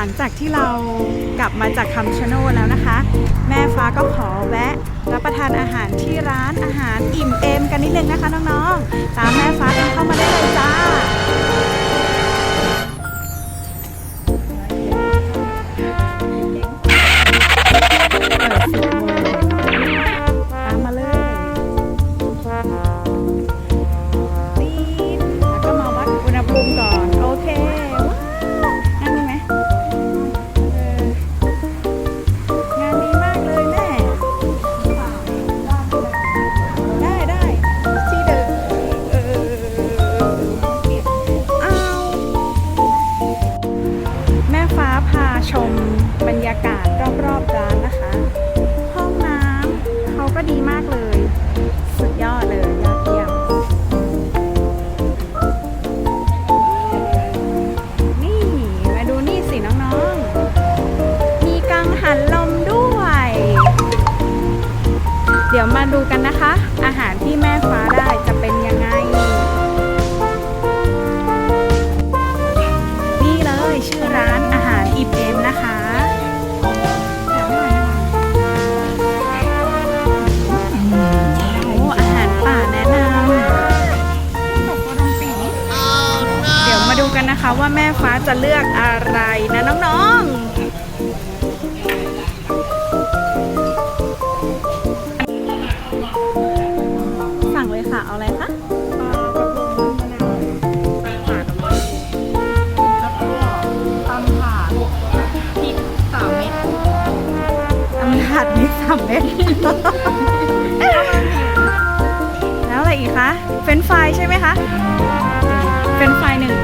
หลังจากที่เรากลับมาจากคำชะโนดแล้วนะคะ แม่ฟ้าก็ขอแวะรับประทานอาหารที่ร้านอาหารอิ่มเอมกันนิดนึงนะคะน้องๆ ตามแม่ฟ้ากันเข้ามาได้เลย บรรยากาศรอบๆร้านนะคะ ห้องน้ำเขาก็ดีมากเลย สุดยอดเลยยอดเยี่ยม นี่มาดูนี่สิน้องๆ มีกังหันลมด้วย เดี๋ยวมาดูกันนะคะ อาหารที่แม่ฟ้าได้ นนะคะว่าแม่ฟ้าจะเลือกอะไรนะน้องๆ สั่งเลยค่ะ เอาอะไรคะตำถาดมิกสามเม็ดแล้วอะไรอีกคะ เฟรนช์ฟรายใช่ไหมคะ เฟรนช์ฟรายหนึ่ง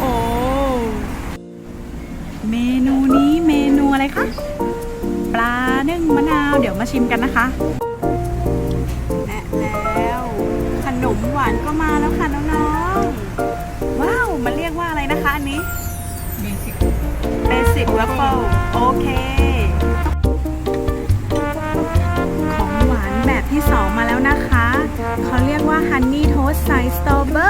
โอ้เมนูนี้เมนูอะไรคะ ปลานึ่งมะนาว เดี๋ยวมาชิมกันนะคะและแล้วขนมหวานก็มาแล้วค่ะน้องๆ ว้าว มันเรียกว่าอะไรนะคะอันนี้เบสิกวัฟเฟิลโอเค ของหวานแบบที่สองมาแล้วนะคะ เขาเรียกว่าฮันนี่โทสใส่สตรอเบอรี่